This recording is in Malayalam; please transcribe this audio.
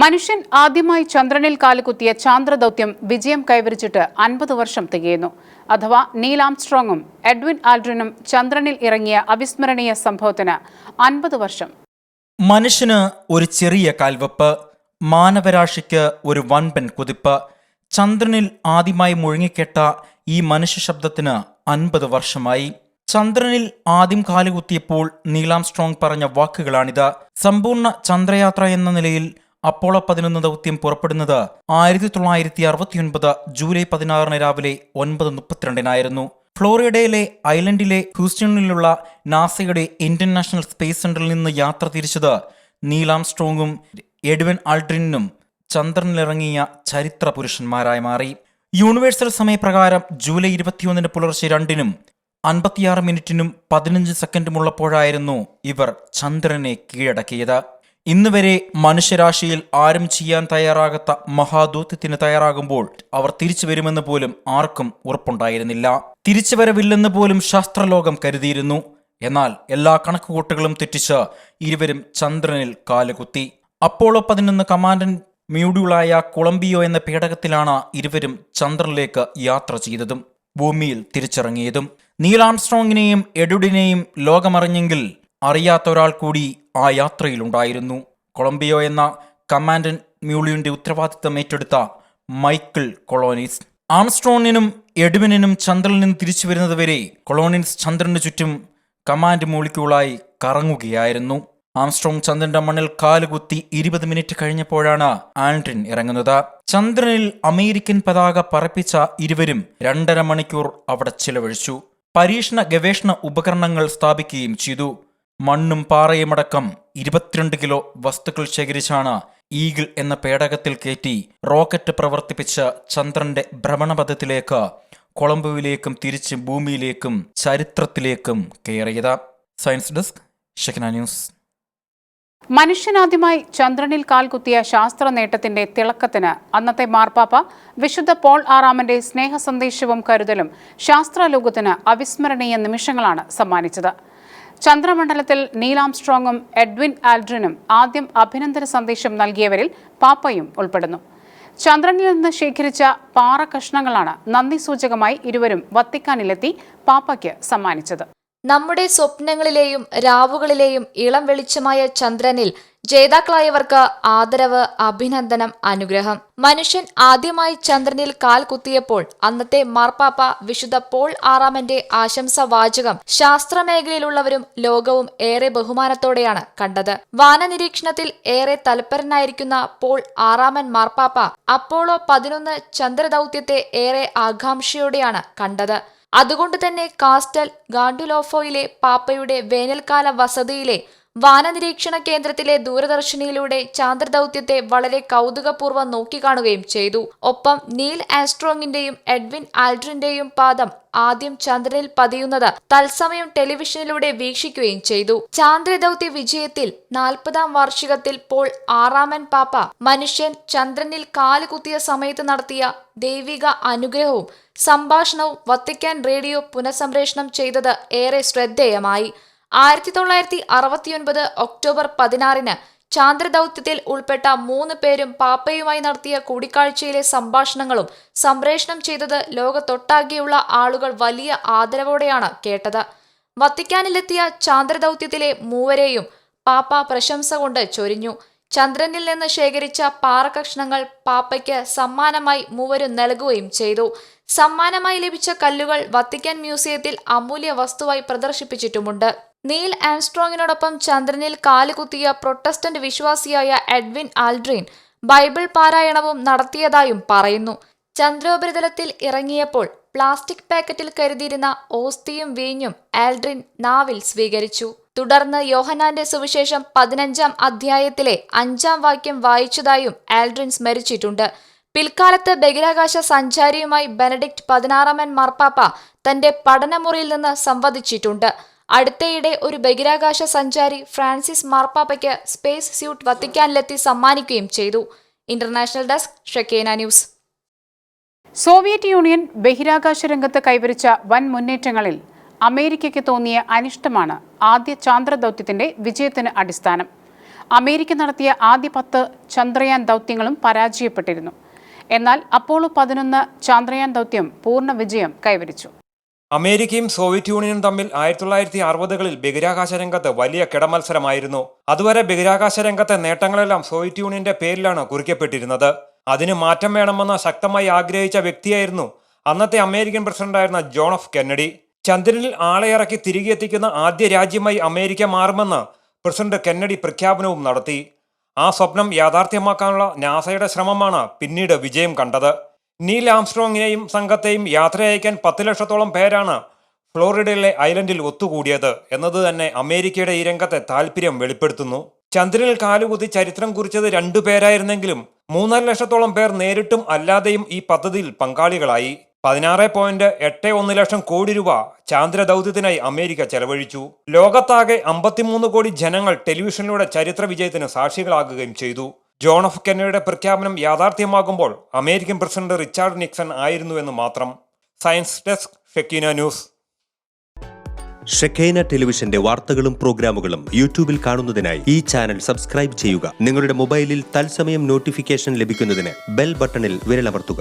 മനുഷ്യൻ ആദ്യമായി ചന്ദ്രനിൽ കാലുകുത്തിയ ചാന്ദ്രദൗത്യം വിജയം കൈവരിച്ചിട്ട് അൻപത് വർഷം തികയുന്നു. അഥവാ നീൽ ആംസ്ട്രോങ്ങും എഡ്വിൻ ആൽഡ്രിനും ചന്ദ്രനിൽ ഇറങ്ങിയ അവിസ്മരണീയ സംഭവത്തിന് അൻപത് വർഷം. മനുഷ്യന് ഒരു ചെറിയ കാൽവെപ്പ് മാനവരാശിക്ക് ഒരു വൻപൻ കുതിപ്പ് ചന്ദ്രനിൽ ആദ്യമായി മുഴുങ്ങിക്കെട്ട ഈ മനുഷ്യ ശബ്ദത്തിന് അൻപത് വർഷമായി. ചന്ദ്രനിൽ ആദ്യം കാലുകുത്തിയപ്പോൾ നീലാംസ്ട്രോങ് പറഞ്ഞ വാക്കുകളാണിത്. സമ്പൂർണ ചന്ദ്രയാത്ര എന്ന നിലയിൽ അപ്പോളോ പതിനൊന്ന് ദൗത്യം പുറപ്പെടുന്നത് ആയിരത്തി തൊള്ളായിരത്തി അറുപത്തിയൊൻപത് ജൂലൈ പതിനാറിന് രാവിലെ ഒൻപത് മുപ്പത്തിരണ്ടിനായിരുന്നു. ഫ്ലോറിഡയിലെ ഐലൻഡിലെ ഹ്യൂസ്റ്റണിലുള്ള നാസയുടെ ഇന്റർനാഷണൽ സ്പേസ് സെന്ററിൽ നിന്ന് യാത്ര തിരിച്ചത് നീലാം സ്ട്രോങ്ങും എഡ്വിൻ ആൾട്രിനും ചന്ദ്രനിലിറങ്ങിയ ചരിത്ര പുരുഷന്മാരായി മാറി. യൂണിവേഴ്സൽ സമയപ്രകാരം ജൂലൈ ഇരുപത്തിയൊന്നിന് പുലർച്ചെ രണ്ടിനും അൻപത്തിയാറ് മിനിറ്റിനും പതിനഞ്ച് സെക്കൻഡുമുള്ളപ്പോഴായിരുന്നു ഇവർ ചന്ദ്രനെ കീഴടക്കിയത്. ഇന്നുവരെ മനുഷ്യരാശിയിൽ ആരും ചെയ്യാൻ തയ്യാറാകാത്ത മഹാദൂത്യത്തിന് തയ്യാറാകുമ്പോൾ അവർ തിരിച്ചു വരുമെന്ന് പോലും ആർക്കും ഉറപ്പുണ്ടായിരുന്നില്ല. തിരിച്ചു വരവില്ലെന്ന് പോലും ശാസ്ത്രലോകം കരുതിയിരുന്നു. എന്നാൽ എല്ലാ കണക്കുകൂട്ടുകളും തെറ്റിച്ച് ഇരുവരും ചന്ദ്രനിൽ കാലുകുത്തി. അപ്പോളോ പതിനൊന്ന് കമാൻഡന്റ് മ്യൂഡ്യൂളായ കൊളംബിയോ എന്ന പേടകത്തിലാണ് ഇരുവരും ചന്ദ്രനിലേക്ക് യാത്ര ചെയ്തതും ഭൂമിയിൽ തിരിച്ചിറങ്ങിയതും. നീലാംസ്ട്രോങ്ങിനെയും എഡുഡിനെയും ലോകമറിഞ്ഞെങ്കിൽ അറിയാത്ത ഒരാൾ കൂടി ആ യാത്രയിലുണ്ടായിരുന്നു. കൊളംബിയോ എന്ന കമാൻഡൻ മ്യൂളിയുടെ ഉത്തരവാദിത്തം ഏറ്റെടുത്ത മൈക്കിൾ കൊളോണിസ് ആംസ്ട്രോണിനും എഡ്വിനും ചന്ദ്രനിൽ നിന്ന് തിരിച്ചു വരുന്നതുവരെ കൊളോണിൻസ് ചന്ദ്രന് ചുറ്റും കമാൻഡ് മൂളിക്കുകളായി കറങ്ങുകയായിരുന്നു. ആംസ്ട്രോങ് ചന്ദ്രന്റെ മണ്ണിൽ കാലുകുത്തി ഇരുപത് മിനിറ്റ് കഴിഞ്ഞപ്പോഴാണ് ആൻഡ്രിൻ ഇറങ്ങുന്നത്. ചന്ദ്രനിൽ അമേരിക്കൻ പതാക പറപ്പിച്ച ഇരുവരും രണ്ടര മണിക്കൂർ അവിടെ ചിലവഴിച്ചു. പരീക്ഷണ ഗവേഷണ ഉപകരണങ്ങൾ സ്ഥാപിക്കുകയും ചെയ്തു. മണ്ണും പാറയുമടക്കം ഇരുപത്തിരണ്ട് കിലോ വസ്തുക്കൾ ശേഖരിച്ചാണ് ഈഗിൾ എന്ന പേടകത്തിൽ കയറ്റി റോക്കറ്റ് പ്രവർത്തിപ്പിച്ച ചന്ദ്രന്റെ ഭ്രമണപഥത്തിലേക്ക് കൊളംബോയിലേക്കും തിരിച്ച് ഭൂമിയിലേക്കും ചരിത്രത്തിലേക്കും കയറിയത്. സയൻസ് ഡെസ്ക് ഷെഖന ന്യൂസ് മനുഷ്യനാദ്യമായി ചന്ദ്രനിൽ കാൽകുത്തിയ ശാസ്ത്ര നേട്ടത്തിന്റെ തിളക്കത്തിന് അന്നത്തെ മാർപ്പാപ്പ വിശുദ്ധ പോൾ ആറാമന്റെ സ്നേഹ സന്ദേശവും കരുതലും ശാസ്ത്രലോകത്തിന് അവിസ്മരണീയ നിമിഷങ്ങളാണ് സമ്മാനിച്ചത്. ചന്ദ്രമണ്ഡലത്തിൽ നീലാംസ്ട്രോങ്ങും എഡ്വിൻ ആൽഡ്രിനും ആദ്യം അഭിനന്ദന സന്ദേശം നൽകിയവരിൽ പാപ്പയും ഉൾപ്പെടുന്നു. ചന്ദ്രനിൽ നിന്ന് ശേഖരിച്ച പാറ കഷ്ണങ്ങളാണ് നന്ദി സൂചകമായി ഇരുവരും വത്തിക്കാനിലെത്തി പാപ്പയ്ക്ക് സമ്മാനിച്ചത്. നമ്മുടെ സ്വപ്നങ്ങളിലെയും രാവുകളിലെയും ഇളം വെളിച്ചമായ ചന്ദ്രനിൽ ജേതാക്കളായവർക്ക് ആദരവ് അഭിനന്ദനം അനുഗ്രഹം. മനുഷ്യൻ ആദ്യമായി ചന്ദ്രനിൽ കാൽ കുത്തിയപ്പോൾ അന്നത്തെ മാർപ്പാപ്പ വിശുദ്ധ പോൾ ആറാമന്റെ ആശംസ വാചകം ശാസ്ത്രമേഖലയിലുള്ളവരും ലോകവും ഏറെ ബഹുമാനത്തോടെയാണ് കണ്ടത്. വാനനിരീക്ഷണത്തിൽ ഏറെ തൽപരനായിരിക്കുന്ന പോൾ ആറാമൻ മാർപ്പാപ്പ അപ്പോളോ പതിനൊന്ന് ചന്ദ്രദൗത്യത്തെ ഏറെ ആകാംക്ഷയോടെയാണ് കണ്ടത്. അതുകൊണ്ട് തന്നെ കാസ്റ്റൽ ഗാണ്ടുലോഫോയിലെ പാപ്പയുടെ വേനൽക്കാല വസതിയിലെ വാനനിരീക്ഷണ കേന്ദ്രത്തിലെ ദൂരദർശിനിയിലൂടെ ചാന്ദ്രദൌത്യത്തെ വളരെ കൗതുകപൂർവം നോക്കിക്കാണുകയും ചെയ്തു. ഒപ്പം നീൽ ആസ്ട്രോങ്ങിന്റെയും എഡ്വിൻ ആൽഡ്രിന്റെയും പാദം ആദ്യം ചന്ദ്രനിൽ പതിയുന്നത് തത്സമയം ടെലിവിഷനിലൂടെ വീക്ഷിക്കുകയും ചെയ്തു. ചാന്ദ്രദൌത്യ വിജയത്തിൽ നാൽപ്പതാം വാർഷികത്തിൽ പോൾ ആറാമൻ പാപ്പ മനുഷ്യൻ ചന്ദ്രനിൽ കാലുകുത്തിയ സമയത്ത് നടത്തിയ ദൈവിക അനുഗ്രഹവും സംഭാഷണവും വത്തിക്കാൻ റേഡിയോ പുനഃസംപ്രേഷണം ചെയ്തത് ഏറെ ശ്രദ്ധേയമായി. ആയിരത്തി തൊള്ളായിരത്തി അറുപത്തിയൊൻപത് ഒക്ടോബർ പതിനാറിന് ചാന്ദ്രദൗത്യത്തിൽ ഉൾപ്പെട്ട മൂന്ന് പേരും പാപ്പയുമായി നടത്തിയ കൂടിക്കാഴ്ചയിലെ സംഭാഷണങ്ങളും സംപ്രേഷണം ചെയ്തത് ലോകത്തൊട്ടാകെയുള്ള ആളുകൾ വലിയ ആദരവോടെയാണ് കേട്ടത്. വത്തിക്കാനിലെത്തിയ ചാന്ദ്രദൗത്യത്തിലെ മൂവരെയും പാപ്പ പ്രശംസ കൊണ്ട് ചൊരിഞ്ഞു. ചന്ദ്രനിൽ നിന്ന് ശേഖരിച്ച പാറകഷ്ണങ്ങൾ പാപ്പയ്ക്ക് സമ്മാനമായി മൂവരും നൽകുകയും ചെയ്തു. സമ്മാനമായി ലഭിച്ച കല്ലുകൾ വത്തിക്കാൻ മ്യൂസിയത്തിൽ അമൂല്യ വസ്തുവായി പ്രദർശിപ്പിച്ചിട്ടുമുണ്ട്. നീൽ ആൻസ്ട്രോങ്ങിനോടൊപ്പം ചന്ദ്രനിൽ കാലുകുത്തിയ പ്രൊട്ടസ്റ്റന്റ് വിശ്വാസിയായ എഡ്വിൻ ആൽഡ്രീൻ ബൈബിൾ പാരായണവും നടത്തിയതായും പറയുന്നു. ചന്ദ്രോപരിതലത്തിൽ ഇറങ്ങിയപ്പോൾ പ്ലാസ്റ്റിക് പാക്കറ്റിൽ കരുതിയിരുന്ന ഓസ്തിയും വീഞ്ഞും ആൽഡ്രിൻ നാവിൽ സ്വീകരിച്ചു. തുടർന്ന് യോഹനാന്റെ സുവിശേഷം പതിനഞ്ചാം അധ്യായത്തിലെ അഞ്ചാം വാക്യം വായിച്ചതായും ആൽഡ്രിൻ സ്മരിച്ചിട്ടുണ്ട്. പിൽക്കാലത്ത് ബഹിരാകാശ സഞ്ചാരിയുമായി ബെനഡിക്ട് പതിനാറാമൻ മാർപ്പാപ്പ തന്റെ പഠനമുറിയിൽ നിന്ന് സംവദിച്ചിട്ടുണ്ട്. അടുത്തയിടെ ഒരു ബഹിരാകാശ സഞ്ചാരി ഫ്രാൻസിസ് മാർപ്പാപ്പയ്ക്ക് സ്പേസ് സ്യൂട്ട് വത്തിക്കാനിലെത്തി സമ്മാനിക്കുകയും ചെയ്തു. International desk Shekinah news. Soviet Union ബഹിരാകാശ രംഗത്ത് കൈവരിച്ച വൻ മുന്നേറ്റങ്ങളിൽ അമേരിക്കയ്ക്ക് തോന്നിയ അനിഷ്ടമാണ് ആദ്യ ചാന്ദ്രദൗത്യത്തിന്റെ വിജയത്തിന് അടിസ്ഥാനം. അമേരിക്ക നടത്തിയ ആദ്യ പത്ത് ചന്ദ്രയാൻ ദൗത്യങ്ങളും പരാജയപ്പെട്ടിരുന്നു. എന്നാൽ അപ്പോളോ പതിനൊന്ന് ചാന്ദ്രയാൻ ദൗത്യം പൂർണ വിജയം കൈവരിച്ചു. അമേരിക്കയും സോവിയറ്റ് യൂണിയനും തമ്മിൽ ആയിരത്തി തൊള്ളായിരത്തി അറുപതുകളിൽ ബഹിരാകാശ രംഗത്ത് വലിയ കിടമത്സരമായിരുന്നു. അതുവരെ ബഹിരാകാശ രംഗത്തെ നേട്ടങ്ങളെല്ലാം സോവിയറ്റ് യൂണിയന്റെ പേരിലാണ് കുറിക്കപ്പെട്ടിരുന്നത്. അതിന് മാറ്റം വേണമെന്ന് ശക്തമായി ആഗ്രഹിച്ച വ്യക്തിയായിരുന്നു അന്നത്തെ അമേരിക്കൻ പ്രസിഡന്റായിരുന്ന ജോൺ എഫ് കെന്നഡി. ചന്ദ്രനിൽ ആളെ ഇറക്കി തിരികെ എത്തിക്കുന്ന ആദ്യ രാജ്യമായി അമേരിക്ക മാറുമെന്ന് പ്രസിഡന്റ് കെന്നഡി പ്രഖ്യാപനവും നടത്തി. ആ സ്വപ്നം യാഥാർത്ഥ്യമാക്കാനുള്ള നാസയുടെ ശ്രമമാണ് പിന്നീട് വിജയം കണ്ടത്. നീൽ ആംസ്ട്രോങ്ങിനെയും സംഘത്തെയും യാത്രയയക്കാൻ പത്ത് ലക്ഷത്തോളം പേരാണ് ഫ്ലോറിഡയിലെ ഐലൻഡിൽ ഒത്തുകൂടിയത് എന്നത് തന്നെ അമേരിക്കയുടെ ഈ രംഗത്തെ താല്പര്യം വെളിപ്പെടുത്തുന്നു. ചന്ദ്രനിൽ കാലുകുത്തി ചരിത്രം കുറിച്ചത് രണ്ടു പേരായിരുന്നെങ്കിലും മൂന്നര ലക്ഷത്തോളം പേർ നേരിട്ടും അല്ലാതെയും ഈ പദ്ധതിയിൽ പങ്കാളികളായി. പതിനാറ് പോയിന്റ് എട്ട് ഒന്ന് ലക്ഷം കോടി രൂപ ചാന്ദ്ര ദൗത്യത്തിനായി അമേരിക്ക ചെലവഴിച്ചു. ലോകത്താകെ അമ്പത്തിമൂന്ന് കോടി ജനങ്ങൾ ടെലിവിഷനിലൂടെ ചരിത്ര വിജയത്തിന് സാക്ഷികളാകുകയും ചെയ്തു. ജോൺ എഫ് കെന്നഡിയുടെ പ്രഖ്യാപനം യാഥാർത്ഥ്യമാകുമ്പോൾ അമേരിക്കൻ പ്രസിഡന്റ് റിച്ചാർഡ് നിക്സൺ ആയിരുന്നുവെന്ന് മാത്രം science desk Shekinah news. Shekinah ടെലിവിഷന്റെ വാർത്തകളും പ്രോഗ്രാമുകളും യൂട്യൂബിൽ കാണുന്നതിനായി ഈ ചാനൽ സബ്സ്ക്രൈബ് ചെയ്യുക. നിങ്ങളുടെ മൊബൈലിൽ തത്സമയം നോട്ടിഫിക്കേഷൻ ലഭിക്കുന്നതിന് ബെൽ ബട്ടണിൽ വിരലമർത്തുക.